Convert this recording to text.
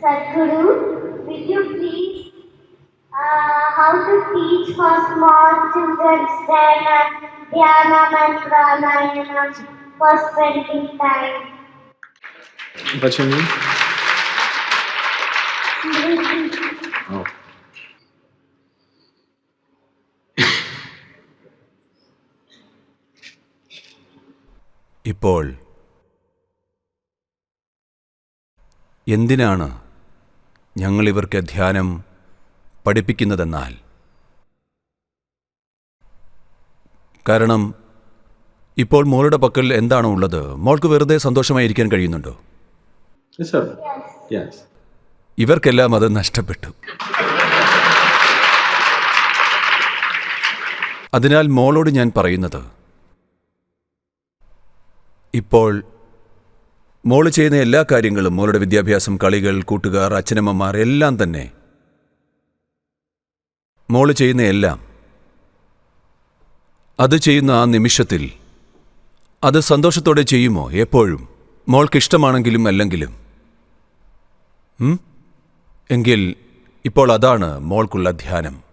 Sadhguru, will you please uh, how to teach for small children Dhyana, Dhyanam and Pranayama for spending time? What's your name? Oh. ഇപ്പോൾ എന്തിനാണ് ഞങ്ങളിവർക്ക് ധ്യാനം പഠിപ്പിക്കുന്നതെന്നാൽ കാരണം ഇപ്പോൾ മോളുടെ പക്കൽ എന്താണോ ഉള്ളത് മോൾക്ക് വെറുതെ സന്തോഷമായിരിക്കാൻ കഴിയുന്നുണ്ടോ Yes, sir. Yes. ഇവർക്കെല്ലാം അത് നഷ്ടപ്പെട്ടു അതിനാൽ മോളോട് ഞാൻ പറയുന്നത് ഇപ്പോൾ മോൾ ചെയ്യുന്ന എല്ലാ കാര്യങ്ങളും മോളുടെ വിദ്യാഭ്യാസം കളികൾ കൂട്ടുകാർ അച്ഛനമ്മമാർ എല്ലാം തന്നെ. മോൾ ചെയ്യുന്ന എല്ലാം. അത് ചെയ്യുന്ന ആ നിമിഷത്തിൽ അത് സന്തോഷത്തോടെ ചെയ്യുമോ? എപ്പോഴും. മോൾക്കിഷ്ടമാണെങ്കിലും അല്ലെങ്കിലും? എങ്കിൽ ഇപ്പോൾ അതാണ് മോൾക്കുള്ള ധ്യാനം.